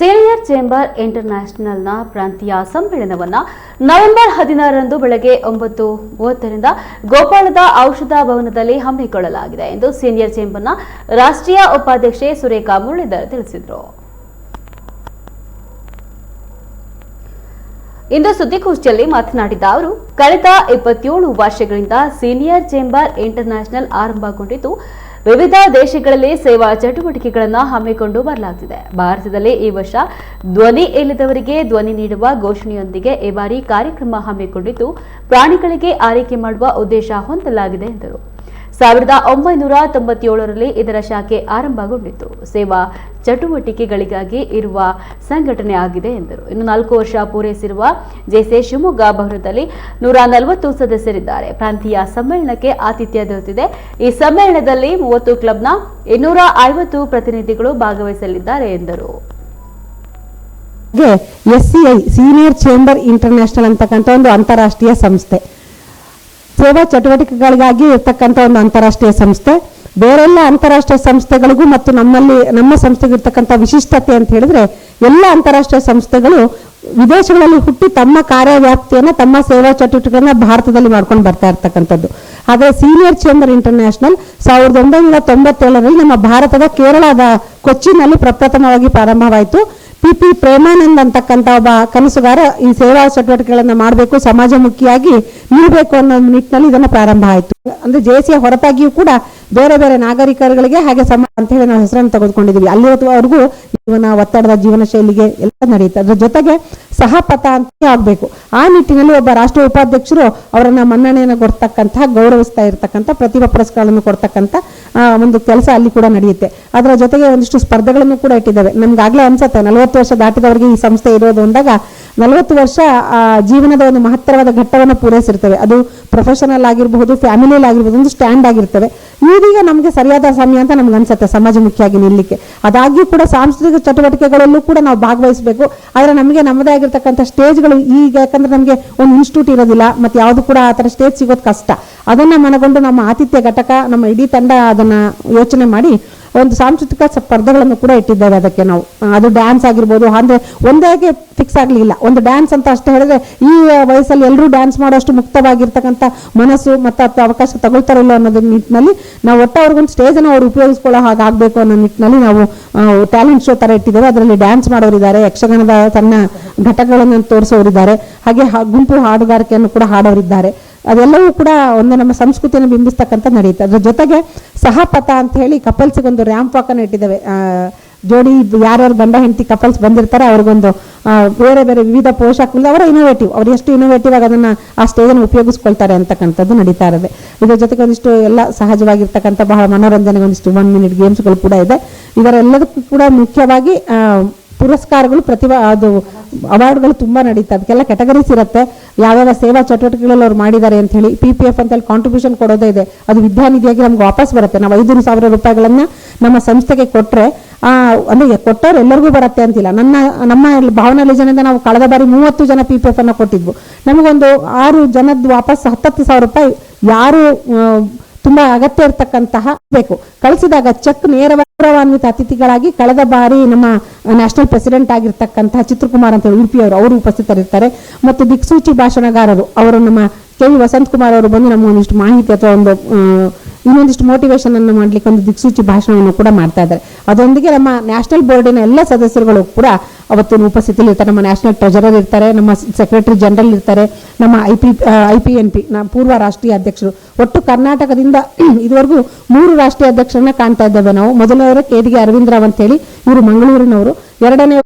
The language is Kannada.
ಸೀನಿಯರ್ ಚೇಂಬರ್ ಇಂಟರ್ನ್ಯಾಷನಲ್ನ ಪ್ರಾಂತೀಯ ಸಮ್ಮೇಳನವನ್ನು ನವೆಂಬರ್ ಹದಿನಾರರಂದು ಬೆಳಗ್ಗೆ ಒಂಬತ್ತು ಮೂವತ್ತರಿಂದ ಗೋಪಾಲದ ಔಷಧ ಭವನದಲ್ಲಿ ಹಮ್ಮಿಕೊಳ್ಳಲಾಗಿದೆ ಎಂದು ಸೀನಿಯರ್ ಚೇಂಬರ್ನ ರಾಷ್ಟ್ರೀಯ ಉಪಾಧ್ಯಕ್ಷೆ ಸುರೇಖಾ ಮುರಳೀಧರ್ ತಿಳಿಸಿದರು. ಇಂದು ಸುದ್ದಿಗೋಷ್ಠಿಯಲ್ಲಿ ಮಾತನಾಡಿದ ಅವರು, ಕಳೆದ ಇಪ್ಪತ್ತೇಳು ವರ್ಷಗಳಿಂದ ಸೀನಿಯರ್ ಚೇಂಬರ್ ಇಂಟರ್ನ್ಯಾಷನಲ್ ಆರಂಭಗೊಂಡಿದ್ದು ವಿವಿಧ ದೇಶಗಳಲ್ಲಿ ಸೇವಾ ಚಟುವಟಿಕೆಗಳನ್ನು ಹಮ್ಮಿಕೊಂಡು ಬರಲಾಗುತ್ತಿದೆ ಭಾರತದಲ್ಲಿ ಈ ವರ್ಷ ಧ್ವನಿ ಇಲ್ಲದವರಿಗೆ ಧ್ವನಿ ನೀಡುವ ಘೋಷಣೆಯೊಂದಿಗೆ ಈ ಬಾರಿ ಕಾರ್ಯಕ್ರಮ ಹಮ್ಮಿಕೊಂಡಿದ್ದು, ಪ್ರಾಣಿಗಳಿಗೆ ಆರೈಕೆ ಮಾಡುವ ಉದ್ದೇಶ ಹೊಂದಲಾಗಿದೆ ಎಂದರು. ಸಾವಿರದ ಒಂಬೈನೂರ ತೊಂಬತ್ತೇಳರಲ್ಲಿ ಇದರ ಶಾಖೆ ಆರಂಭಗೊಂಡಿತ್ತು. ಸೇವಾ ಚಟುವಟಿಕೆಗಳಿಗಾಗಿ ಇರುವ ಸಂಘಟನೆ ಆಗಿದೆ ಎಂದರು. ಇನ್ನು ನಾಲ್ಕು ವರ್ಷ ಪೂರೈಸಿರುವ ಜೆಸೆ ಶಿವಮೊಗ್ಗ ಭವನದಲ್ಲಿ ನೂರ ನಲವತ್ತು ಸದಸ್ಯರಿದ್ದಾರೆ. ಪ್ರಾಂತೀಯ ಸಮ್ಮೇಳನಕ್ಕೆ ಆತಿಥ್ಯ ದೊರೆತಿದೆ. ಈ ಸಮ್ಮೇಳನದಲ್ಲಿ ಮೂವತ್ತು ಕ್ಲಬ್ನ ಇನ್ನೂರ ಐವತ್ತು ಪ್ರತಿನಿಧಿಗಳು ಭಾಗವಹಿಸಲಿದ್ದಾರೆ ಎಂದರು. S C senior chamber international ಅಂತಕ್ಕಂಥ ಒಂದು ಅಂತಾರಾಷ್ಟ್ರೀಯ ಸಂಸ್ಥೆ. ಸೇವಾ ಚಟುವಟಿಕೆಗಳಿಗಾಗಿ ಇರ್ತಕ್ಕಂಥ ಒಂದು ಅಂತಾರಾಷ್ಟ್ರೀಯ ಸಂಸ್ಥೆ. ಬೇರೆಲ್ಲ ಅಂತಾರಾಷ್ಟ್ರೀಯ ಸಂಸ್ಥೆಗಳಿಗೂ ಮತ್ತು ನಮ್ಮಲ್ಲಿ, ನಮ್ಮ ಸಂಸ್ಥೆಗೆ ಇರ್ತಕ್ಕಂಥ ವಿಶಿಷ್ಟತೆ ಅಂತ ಹೇಳಿದ್ರೆ ಎಲ್ಲ ಅಂತಾರಾಷ್ಟ್ರೀಯ ಸಂಸ್ಥೆಗಳು ವಿದೇಶಗಳಲ್ಲಿ ಹುಟ್ಟಿ ತಮ್ಮ ಕಾರ್ಯವ್ಯಾಪ್ತಿಯನ್ನು, ತಮ್ಮ ಸೇವಾ ಚಟುವಟಿಕೆಗಳನ್ನ ಭಾರತದಲ್ಲಿ ಮಾಡ್ಕೊಂಡು ಬರ್ತಾ ಇರ್ತಕ್ಕಂಥದ್ದು. ಆದರೆ ಸೀನಿಯರ್ ಚೇಂಬರ್ ಇಂಟರ್ನ್ಯಾಷನಲ್ ಸಾವಿರದ ಒಂಬೈನೂರ ತೊಂಬತ್ತೇಳರಲ್ಲಿ ನಮ್ಮ ಭಾರತದ ಕೇರಳದ ಕೊಚ್ಚಿನಲ್ಲಿ ಪ್ರಪ್ರಥಮವಾಗಿ ಪ್ರಾರಂಭವಾಯಿತು. ಪಿ ಪಿ ಪ್ರೇಮಾನಂದ್ ಅಂತಕ್ಕಂಥ ಒಬ್ಬ ಕನಸುಗಾರ ಈ ಸೇವಾ ಚಟುವಟಿಕೆಗಳನ್ನು ಮಾಡಬೇಕು, ಸಮಾಜಮುಖಿಯಾಗಿ ನೀಡಬೇಕು ಅನ್ನೋ ನಿಟ್ಟಿನಲ್ಲಿ ಇದನ್ನು ಪ್ರಾರಂಭ ಆಯಿತು. ಅಂದ್ರೆ ಜೆಸಿಯ ಹೊರತಾಗಿಯೂ ಕೂಡ ಬೇರೆ ಬೇರೆ ನಾಗರಿಕರುಗಳಿಗೆ ಹಾಗೆ ಸಮ ಅಂತ ಹೇಳಿ ನಾವು ಹೆಸರನ್ನು ತೆಗೆದುಕೊಂಡಿದ್ದೀವಿ. ಅಲ್ಲಿವರೆಗೂ ಜೀವನ, ಒತ್ತಡದ ಜೀವನ ಶೈಲಿಗೆ ಎಲ್ಲ ನಡೆಯುತ್ತೆ. ಅದ್ರ ಜೊತೆಗೆ ಸಹಪಥ ಅಂತ ಆಗ್ಬೇಕು. ಆ ನಿಟ್ಟಿನಲ್ಲಿ ಒಬ್ಬ ರಾಷ್ಟ್ರೀಯ ಉಪಾಧ್ಯಕ್ಷರು ಅವರನ್ನ ಮನ್ನಣೆಯನ್ನು ಕೊಡ್ತಕ್ಕಂತಹ, ಗೌರವಿಸ್ತಾ ಇರ್ತಕ್ಕಂಥ, ಪ್ರತಿಭಾ ಪುರಸ್ಕಾರಗಳನ್ನು ಕೊಡ್ತಕ್ಕಂಥ ಒಂದು ಕೆಲಸ ಅಲ್ಲಿ ಕೂಡ ನಡೆಯುತ್ತೆ. ಅದರ ಜೊತೆಗೆ ಒಂದಿಷ್ಟು ಸ್ಪರ್ಧೆಗಳನ್ನು ಕೂಡ ಇಟ್ಟಿದ್ದೇವೆ. ನಮ್ಗಾಗ್ಲೇ ಅನ್ಸುತ್ತೆ, ನಲವತ್ತು ವರ್ಷ ದಾಟಿದವರಿಗೆ ಈ ಸಂಸ್ಥೆ ಇರೋದು ಅಂದಾಗ ನಲವತ್ತು ವರ್ಷ ಜೀವನದ ಒಂದು ಮಹತ್ತರವಾದ ಘಟ್ಟವನ್ನು ಪೂರೈಸಿರ್ತವೆ. ಅದು ಪ್ರೊಫೆಷನಲ್ ಆಗಿರಬಹುದು ಫ್ಯಾಮಿಲಿಯಲ್ಲಿ ಆಗಿರ್ಬೋದು ಒಂದು ಸ್ಟ್ಯಾಂಡ್ ಆಗಿರ್ತವೆ. ಇದೀಗ ನಮಗೆ ಸರಿಯಾದ ಸಮಯ ಅಂತ ನಮ್ಗೆ ಅನ್ಸುತ್ತೆ ಸಮಾಜಮುಖಿಯಾಗಿ ನಿಲ್ಲಕ್ಕೆ. ಅದಾಗ್ಯೂ ಕೂಡ ಸಾಂಸ್ಕೃತಿಕ ಚಟುವಟಿಕೆಗಳಲ್ಲೂ ಕೂಡ ನಾವು ಭಾಗವಹಿಸಬೇಕು. ಆದರೆ ನಮಗೆ ನಮ್ಮದೇ ಆಗಿರ್ತಕ್ಕಂಥ ಸ್ಟೇಜ್ಗಳು ಈಗ ಯಾಕಂದ್ರೆ ನಮಗೆ ಒಂದು ಇನ್ಸ್ಟಿಟ್ಯೂಟ್ ಇರೋದಿಲ್ಲ, ಮತ್ತೆ ಯಾವುದು ಕೂಡ ಆ ಥರ ಸ್ಟೇಜ್ ಸಿಗೋದು ಕಷ್ಟ. ಅದನ್ನು ಮನಗೊಂಡು ನಮ್ಮ ಆತಿಥ್ಯ ಘಟಕ, ನಮ್ಮ ಇಡೀ ತಂಡ ಅದನ್ನು ಯೋಚನೆ ಮಾಡಿ ಒಂದು ಸಾಂಸ್ಕೃತಿಕ ಸ್ಪರ್ಧೆಗಳನ್ನು ಕೂಡ ಇಟ್ಟಿದ್ದೇವೆ ಅದಕ್ಕೆ ನಾವು. ಅದು ಡ್ಯಾನ್ಸ್ ಆಗಿರ್ಬೋದು, ಅಂದ್ರೆ ಒಂದಾಗೆ ಫಿಕ್ಸ್ ಆಗಲಿಲ್ಲ. ಒಂದು ಡ್ಯಾನ್ಸ್ ಅಂತ ಅಷ್ಟೇ ಹೇಳಿದ್ರೆ ಈ ವಯಸ್ಸಲ್ಲಿ ಎಲ್ಲರೂ ಡ್ಯಾನ್ಸ್ ಮಾಡೋಷ್ಟು ಮುಕ್ತವಾಗಿರ್ತಕ್ಕಂಥ ಮನಸ್ಸು ಮತ್ತು ಅಥವಾ ಅವಕಾಶ ತಗೊಳ್ತಾರಲ್ಲ ಅನ್ನೋದ್ರ ನಿಟ್ಟಿನಲ್ಲಿ ನಾವು ಒಟ್ಟು ಅವ್ರಿಗೊಂದು ಸ್ಟೇಜನ್ನು ಅವ್ರು ಉಪಯೋಗಿಸ್ಕೊಳ್ಳೋ ಹಾಗಾಗಬೇಕು ಅನ್ನೋ ನಿಟ್ಟಿನಲ್ಲಿ ನಾವು ಟ್ಯಾಲೆಂಟ್ ಶೋ ಥರ ಇಟ್ಟಿದ್ದೇವೆ. ಅದರಲ್ಲಿ ಡ್ಯಾನ್ಸ್ ಮಾಡೋರಿದ್ದಾರೆ ಯಕ್ಷಗಾನದ ತನ್ನ ಘಟಕಗಳನ್ನು ತೋರಿಸೋರಿದ್ದಾರೆ ಹಾಗೆ ಗುಂಪು ಹಾಡುಗಾರಿಕೆಯನ್ನು ಕೂಡ ಹಾಡೋರಿದ್ದಾರೆ. ಅದೆಲ್ಲವೂ ಕೂಡ ಒಂದು ನಮ್ಮ ಸಂಸ್ಕೃತಿಯನ್ನು ಬಿಂಬಿಸ್ತಕ್ಕಂಥ ನಡೆಯುತ್ತೆ. ಅದ್ರ ಜೊತೆಗೆ ಸಹಪಥ ಅಂತ ಹೇಳಿ ಕಪಲ್ಸ್ಗೊಂದು ರ್ಯಾಂಪ್ ವಾಕನ್ನು ಇಟ್ಟಿದ್ದಾವೆ. ಜೋಡಿ ಯಾರ್ಯಾರು ಗಂಡ ಹೆಂಡತಿ ಕಪಲ್ಸ್ ಬಂದಿರ್ತಾರೆ, ಅವ್ರಿಗೊಂದು ಬೇರೆ ಬೇರೆ ವಿವಿಧ ಪೋಷಾಕ ಅವರ ಇನೋವೇಟಿವ್ ಅವ್ರು ಎಷ್ಟು ಇನೋವೇಟಿವ್ ಆಗಿ ಅದನ್ನು ಆ ಸ್ಟೇಜನ್ನು ಉಪಯೋಗಿಸ್ಕೊಳ್ತಾರೆ ಅಂತಕ್ಕಂಥದ್ದು ನಡೀತಾ ಇರೋದೆ. ಇದರ ಜೊತೆಗೆ ಒಂದಿಷ್ಟು ಎಲ್ಲ ಸಹಜವಾಗಿರ್ತಕ್ಕಂಥ ಬಹಳ ಮನೋರಂಜನೆಗೆ ಒಂದಿಷ್ಟು ಒನ್ ಮಿನಿಟ್ ಗೇಮ್ಸ್ಗಳು ಕೂಡ ಇದೆ. ಇದರೆಲ್ಲದಕ್ಕೂ ಕೂಡ ಮುಖ್ಯವಾಗಿ ಪುರಸ್ಕಾರಗಳು, ಪ್ರತಿಭಾ, ಅದು ಅವಾರ್ಡ್ಗಳು ತುಂಬ ನಡೀತಾ ಅದಕ್ಕೆಲ್ಲ ಕೆಟಗರೀಸ್ ಇರುತ್ತೆ. ಯಾವ್ಯಾವ ಸೇವಾ ಚಟುವಟಿಕೆಗಳಲ್ಲಿ ಅವ್ರು ಮಾಡಿದ್ದಾರೆ ಅಂತ ಹೇಳಿ ಪಿ ಪಿ ಎಫ್ ಅಂತೇಳಿ ಕಾಂಟ್ರಿಬ್ಯೂಷನ್ ಕೊಡೋದೇ ಇದೆ. ಅದು ವಿದ್ಯಾನಿಧಿಯಾಗಿ ನಮ್ಗೆ ವಾಪಸ್ ಬರುತ್ತೆ. ನಾವು ಐದು ಸಾವಿರ ರೂಪಾಯಿಗಳನ್ನು ನಮ್ಮ ಸಂಸ್ಥೆಗೆ ಕೊಟ್ಟರೆ ಅಂದರೆ ಕೊಟ್ಟವ್ರು ಎಲ್ಲರಿಗೂ ಬರುತ್ತೆ ಅಂತಿಲ್ಲ. ನನ್ನ, ನಮ್ಮ ಭಾವನಾ ಯೋಜನೆಯಿಂದ ನಾವು ಕಳೆದ ಬಾರಿ ಮೂವತ್ತು ಜನ ಪಿ ಪಿ ಎಫ್ ಅನ್ನ ಕೊಟ್ಟಿದ್ವು. ನಮಗೊಂದು ಆರು ಜನದ ವಾಪಸ್ ಹತ್ತತ್ತು ಸಾವಿರ ರೂಪಾಯಿ ಯಾರು ತುಂಬಾ ಅಗತ್ಯ ಇರತಕ್ಕಂತಹ ಬೇಕು. ಕಳಿಸಿದಾಗ ಚೆಕ್ ನೇರವಾಗಿ ಗೌರವಾನ್ವಿತ ಅತಿಥಿಗಳಾಗಿ ಕಳೆದ ಬಾರಿ ನಮ್ಮ ನ್ಯಾಷನಲ್ ಪ್ರೆಸಿಡೆಂಟ್ ಆಗಿರ್ತಕ್ಕಂತಹ ಚಿತ್ರಕುಮಾರ್ ಅಂತ ಉಡುಪಿಯವರು ಉಡುಪಿ ಅವರು ಉಪಸ್ಥಿತರಿರ್ತಾರೆ. ಮತ್ತು ದಿಕ್ಸೂಚಿ ಭಾಷಣಗಾರರು, ಅವರು ನಮ್ಮ ಕೆ ವಿ ವಸಂತ್ ಕುಮಾರ್ ಅವರು ಬಂದು ನಮ್ಗೆ ಒಂದಿಷ್ಟು ಮಾಹಿತಿ ಅಥವಾ ಒಂದು ಇನ್ನೊಂದಿಷ್ಟು ಮೋಟಿವೇಶನ್ ಅನ್ನು ಮಾಡ್ಲಿಕ್ಕೆ ಒಂದು ದಿಕ್ಸೂಚಿ ಭಾಷಣವನ್ನು ಕೂಡ ಮಾಡ್ತಾ ಇದ್ದಾರೆ. ಅದೊಂದಿಗೆ ನಮ್ಮ ನ್ಯಾಷನಲ್ ಬೋರ್ಡಿನ ಎಲ್ಲ ಸದಸ್ಯರುಗಳು ಕೂಡ ಅವತ್ತು ಉಪಸ್ಥಿತಿಯಲ್ಲಿ ಇರ್ತಾರೆ. ನಮ್ಮ ನ್ಯಾಷನಲ್ ಟ್ರೆಜರರ್ ಇರ್ತಾರೆ, ನಮ್ಮ ಸೆಕ್ರೆಟರಿ ಜನರಲ್ ಇರ್ತಾರೆ, ನಮ್ಮ I P I P N P ಪೂರ್ವ ರಾಷ್ಟ್ರೀಯ ಅಧ್ಯಕ್ಷರು. ಒಟ್ಟು ಕರ್ನಾಟಕದಿಂದ ಇದುವರೆಗೂ ಮೂರು ರಾಷ್ಟ್ರೀಯ ಅಧ್ಯಕ್ಷರನ್ನ ಕಾಣ್ತಾ ಇದ್ದೇವೆ ನಾವು. ಮೊದಲನೆಯವರು ಕೆ ಅರವಿಂದ್ ಅರವಿಂದ್ರ ಅಂತ ಹೇಳಿ, ಇವರು ಮಂಗಳೂರಿನವರು. ಎರಡನೇ